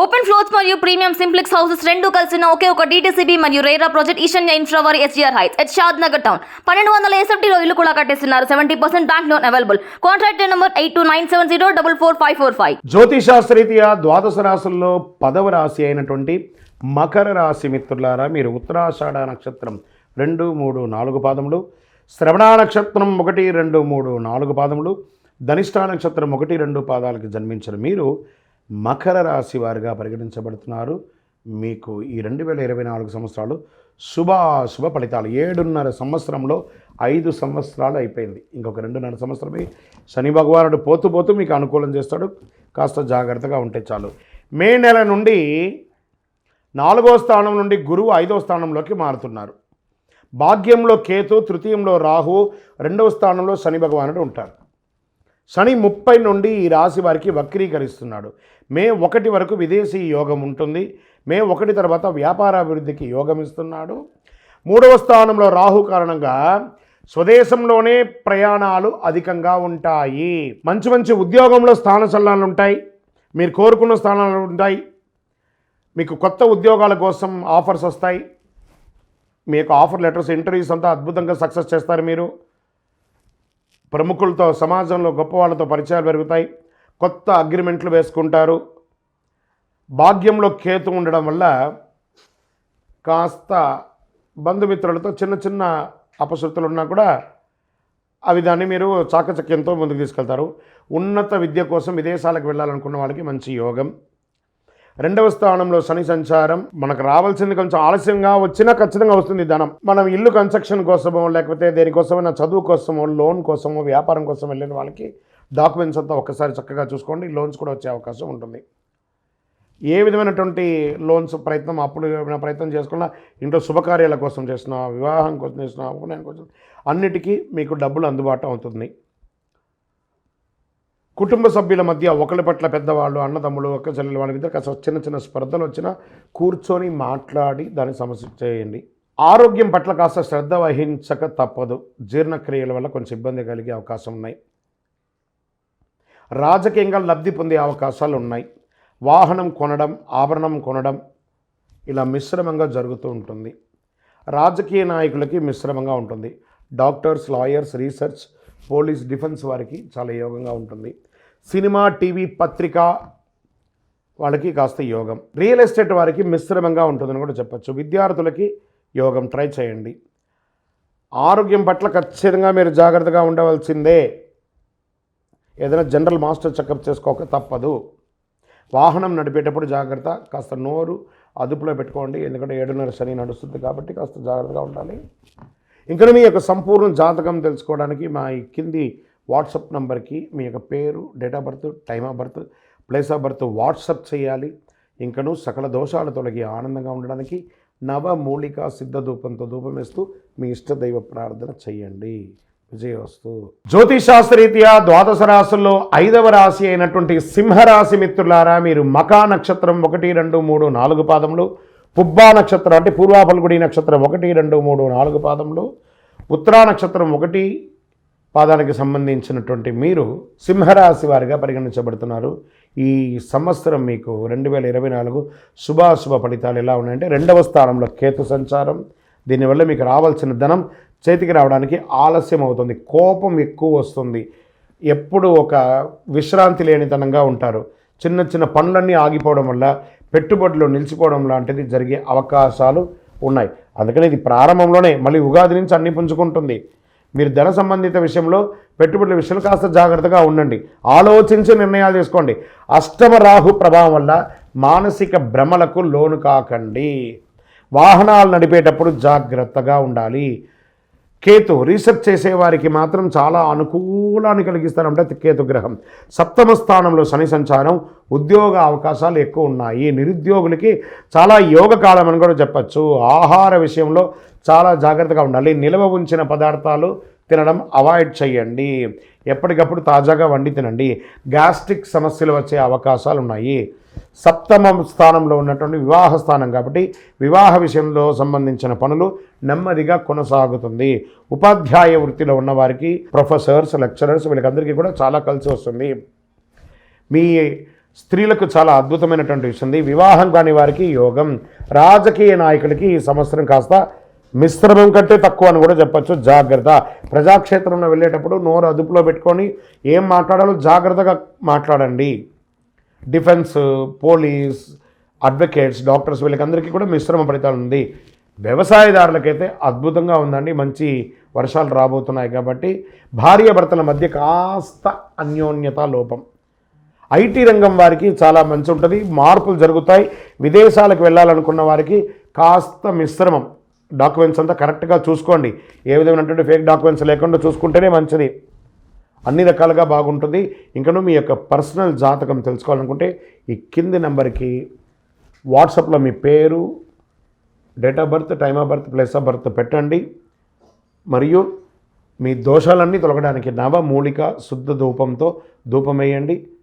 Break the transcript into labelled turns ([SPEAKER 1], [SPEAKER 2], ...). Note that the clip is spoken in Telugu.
[SPEAKER 1] ఓపెన్ ఫ్లోర్స్ మరియు ప్రీమియం సింప్లెక్స్ హౌసెస్ రెండు కలిసిన ఒకే ఒక డీటీసీబీ మరియు రేరా ప్రాజెక్ట్ ఈశాన్య ఇన్ఫ్రా వారి SGR heights at Shadnagar town పన్నెండు వందల ఎస్ఎఫ్టీలో ఇల్లు కూడా కట్టేస్తున్నారు. Seventy percent bank loan available contract number eight two nine seven zero double four five four five
[SPEAKER 2] జ్యోతిషాస్త్రరీత్యా ద్వాదశ రాశుల్లో పదవ రాశి అయినటువంటి మకర రాశి మిత్రులారా మీరు ఉత్తరాషాఢ నక్షత్రం రెండు మూడు నాలుగు పాదములు శ్రవణ నక్షత్రం ఒకటి రెండు మూడు నాలుగు పాదములు ధనిష్ఠా నక్షత్రం ఒకటి రెండు పాదాలకు జన్మించిన మీరు మకర రాశి వారిగా పరిగణించబడుతున్నారు. మీకు ఈ రెండు వేల ఇరవై నాలుగు సంవత్సరాలు శుభాశుభ ఫలితాలు. ఏడున్నర సంవత్సరంలో ఐదు సంవత్సరాలు అయిపోయింది. ఇంకొక రెండున్నర సంవత్సరమే శని భగవానుడు పోతూ పోతూ మీకు అనుకూలం చేస్తాడు. కాస్త జాగ్రత్తగా ఉంటే చాలు. మే నెల నుండి నాలుగో స్థానం నుండి గురువు ఐదో స్థానంలోకి మారుతున్నారు. భాగ్యంలో కేతు తృతీయంలో రాహు రెండవ స్థానంలో శని భగవానుడు ఉంటారు. శని ముప్పై నుండి ఈ రాశి వారికి వక్రీకరిస్తున్నాడు. మే ఒకటి వరకు విదేశీ యోగం ఉంటుంది. మే ఒకటి తర్వాత వ్యాపారాభివృద్ధికి యోగం ఇస్తున్నాడు. మూడవ స్థానంలో రాహు కారణంగా స్వదేశంలోనే ప్రయాణాలు అధికంగా ఉంటాయి. మంచి మంచి ఉద్యోగంలో స్థాన చలనాలు ఉంటాయి. మీరు కోరుకున్న స్థానాలు ఉంటాయి. మీకు కొత్త ఉద్యోగాల కోసం ఆఫర్స్ వస్తాయి. మీకు ఆఫర్ లెటర్స్ ఇంటర్వ్యూస్ అంతా అద్భుతంగా సక్సెస్ చేస్తారు మీరు. ప్రముఖులతో సమాజంలో గొప్ప వాళ్ళతో పరిచయాలు పెరుగుతాయి. కొత్త అగ్రిమెంట్లు వేసుకుంటారు. భాగ్యంలో కేతు ఉండడం వల్ల కాస్త బంధుమిత్రులతో చిన్న చిన్న అపశృతులు ఉన్నా కూడా అవి దాన్ని మీరు చాకచక్యంతో ముందుకు తీసుకెళ్తారు. ఉన్నత విద్య కోసం విదేశాలకు వెళ్ళాలనుకున్న వాళ్ళకి మంచి యోగం. రెండవ స్థానంలో శని సంచారం. మనకు రావాల్సింది కొంచెం ఆలస్యంగా వచ్చినా ఖచ్చితంగా వస్తుంది ధనం. మనం ఇల్లు కన్స్ట్రక్షన్ కోసమో లేకపోతే దేనికోసమైనా చదువు కోసమో లోన్ కోసమో వ్యాపారం కోసం వెళ్ళిన వాళ్ళకి డాక్యుమెంట్స్ అంతా ఒక్కసారి చక్కగా చూసుకోండి. లోన్స్ కూడా వచ్చే అవకాశం ఉంటుంది. ఏ విధమైనటువంటి లోన్స్ ప్రయత్నం అప్పుడు ఏమైనా ప్రయత్నం చేసుకున్నా ఇంట్లో శుభకార్యాల కోసం చేసిన వివాహం కోసం చేసిన ఉపనయనం కోసం అన్నిటికీ మీకు డబ్బులు అందుబాటు అవుతుంది. కుటుంబ సభ్యుల మధ్య ఒకరి పట్ల పెద్దవాళ్ళు అన్నదమ్ములు ఒక్క చెల్లెలు వాళ్ళ ఇద్దరు కాస్త చిన్న చిన్న స్పర్ధలు వచ్చినా కూర్చొని మాట్లాడి దాన్ని సమస్య చేయండి. ఆరోగ్యం పట్ల కాస్త శ్రద్ధ వహించక తప్పదు. జీర్ణక్రియల వల్ల కొంచెం ఇబ్బంది కలిగే అవకాశం ఉన్నాయి. రాజకీయంగా లబ్ధి పొందే అవకాశాలు ఉన్నాయి. వాహనం కొనడం ఆభరణం కొనడం ఇలా మిశ్రమంగా జరుగుతూ ఉంటుంది. రాజకీయ నాయకులకి మిశ్రమంగా ఉంటుంది. Doctors lawyers research police defence వారికి చాలా యోగంగా ఉంటుంది. సినిమా టీవీ పత్రిక వాళ్ళకి కాస్త యోగం. రియల్ ఎస్టేట్ వారికి మిశ్రమంగా ఉంటుందని కూడా చెప్పచ్చు. విద్యార్థులకి యోగం ట్రై చేయండి. ఆరోగ్యం పట్ల ఖచ్చితంగా మీరు జాగ్రత్తగా ఉండవలసిందే. ఏదైనా జనరల్ మాస్టర్ చెకప్ చేసుకోక తప్పదు. వాహనం నడిపేటప్పుడు జాగ్రత్త. కాస్త నోరు అదుపులో పెట్టుకోండి. ఎందుకంటే ఏడున్నర శని నడుస్తుంది కాబట్టి కాస్త జాగ్రత్తగా ఉండాలి. ఇంకా మీ యొక్క సంపూర్ణ జాతకం తెలుసుకోవడానికి మా ఈ కింది వాట్సాప్ నంబర్కి మీ యొక్క పేరు date of birth time of birth place of birth WhatsApp చేయాలి. ఇంకను సకల దోషాలు తొలగి ఆనందంగా ఉండడానికి నవమూలిక సిద్ధ ధూపంతో ధూపం వేస్తూ మీ ఇష్టదైవ ప్రార్థన చేయండి విజయవస్తు. జ్యోతిశాస్త్రరీత్యా ద్వాదశ రాశుల్లో ఐదవ రాశి అయినటువంటి సింహరాశి మిత్రులారా మీరు మకా నక్షత్రం ఒకటి రెండు మూడు నాలుగు పాదములు పుబ్బా నక్షత్రం అంటే పూర్వాపల్గుడి నక్షత్రం ఒకటి రెండు మూడు నాలుగు పాదములు ఉత్తరా నక్షత్రం ఒకటి పాదానికి సంబంధించినటువంటి మీరు సింహరాశి వారిగా పరిగణించబడుతున్నారు. ఈ సంవత్సరం మీకు రెండు వేల ఇరవై నాలుగు శుభాశుభ ఫలితాలు ఎలా ఉన్నాయంటే రెండవ స్థానంలో కేతు సంచారం. దీనివల్ల మీకు రావాల్సిన ధనం చేతికి రావడానికి ఆలస్యం అవుతుంది కోపం ఎక్కువ వస్తుంది. ఎప్పుడు ఒక విశ్రాంతి లేనితనంగా ఉంటారు. చిన్న చిన్న పనులన్నీ ఆగిపోవడం వల్ల పెట్టుబడులు నిలిచిపోవడం లాంటిది జరిగే అవకాశాలు ఉన్నాయి. అందుకని ఇది ప్రారంభంలోనే మళ్ళీ ఉగాది నుంచి అన్ని పుంజుకుంటుంది. మీరు ధన సంబంధిత విషయంలో పెట్టుబడుల విషయంలో కాస్త జాగ్రత్తగా ఉండండి. ఆలోచించి నిర్ణయాలు తీసుకోండి. అష్టమ రాహు ప్రభావం వల్ల మానసిక భ్రమలకు లోను కాకండి. వాహనాలు నడిపేటప్పుడు జాగ్రత్తగా ఉండాలి. కేతు రీసెర్చ్ చేసేవారికి మాత్రం చాలా అనుకూలాన్ని కలిగిస్తారంటే కేతు గ్రహం. సప్తమ స్థానంలో శని సంచారం ఉద్యోగ అవకాశాలు ఎక్కువ ఉన్నాయి. నిరుద్యోగులకి చాలా యోగ కాలం అని కూడా చెప్పచ్చు. ఆహార విషయంలో చాలా జాగ్రత్తగా ఉండాలి. నిల్వ ఉంచిన పదార్థాలు తినడం అవాయిడ్ చేయండి. ఎప్పటికప్పుడు తాజాగా వండి తినండి. గ్యాస్ట్రిక్ సమస్యలు వచ్చే అవకాశాలు ఉన్నాయి. సప్తమ స్థానంలో ఉన్నటువంటి వివాహ స్థానం కాబట్టి వివాహ విషయంలో సంబంధించిన పనులు నెమ్మదిగా కొనసాగుతుంది. ఉపాధ్యాయ వృత్తిలో ఉన్నవారికి ప్రొఫెసర్స్ లెక్చరర్స్ వీళ్ళకందరికీ కూడా చాలా కలిసి వస్తుంది. మీ స్త్రీలకు చాలా అద్భుతమైనటువంటి విషయం వివాహం కాని వారికి యోగం. రాజకీయ నాయకులకి ఈ సంవత్సరం కాస్త మిశ్రమం కంటే తక్కువ అని కూడా చెప్పొచ్చు. జాగ్రత్త. ప్రజాక్షేత్రంలో వెళ్ళేటప్పుడు నోరు అదుపులో పెట్టుకొని ఏం మాట్లాడాలో జాగ్రత్తగా మాట్లాడండి. డిఫెన్స్ పోలీస్ అడ్వకేట్స్ డాక్టర్స్ వీళ్ళకందరికీ కూడా మిశ్రమ ఫలితాలు ఉంది. వ్యవసాయదారులకైతే అద్భుతంగా ఉందండి. మంచి వర్షాలు రాబోతున్నాయి కాబట్టి భార్యాభర్తల మధ్య కాస్త అన్యోన్యత లోపం. ఐటీ రంగం వారికి చాలా మంచి ఉంటుంది. మార్పులు జరుగుతాయి. విదేశాలకు వెళ్ళాలనుకున్న వారికి కాస్త మిశ్రమం. డాక్యుమెంట్స్ అంతా కరెక్ట్గా చూసుకోండి. ఏ విధమైనటువంటి ఫేక్ డాక్యుమెంట్స్ లేకుండా చూసుకుంటేనే మంచిది. అన్ని రకాలుగా బాగుంటుంది. ఇంకనూ మీ యొక్క పర్సనల్ జాతకం తెలుసుకోవాలనుకుంటే ఈ కింది నెంబర్కి వాట్సాప్లో మీ పేరు date of birth time of birth place of birth పెట్టండి. మరియు మీ దోషాలన్నీ తొలగడానికి నవమూలిక శుద్ధ ధూపంతో ధూపం వేయండి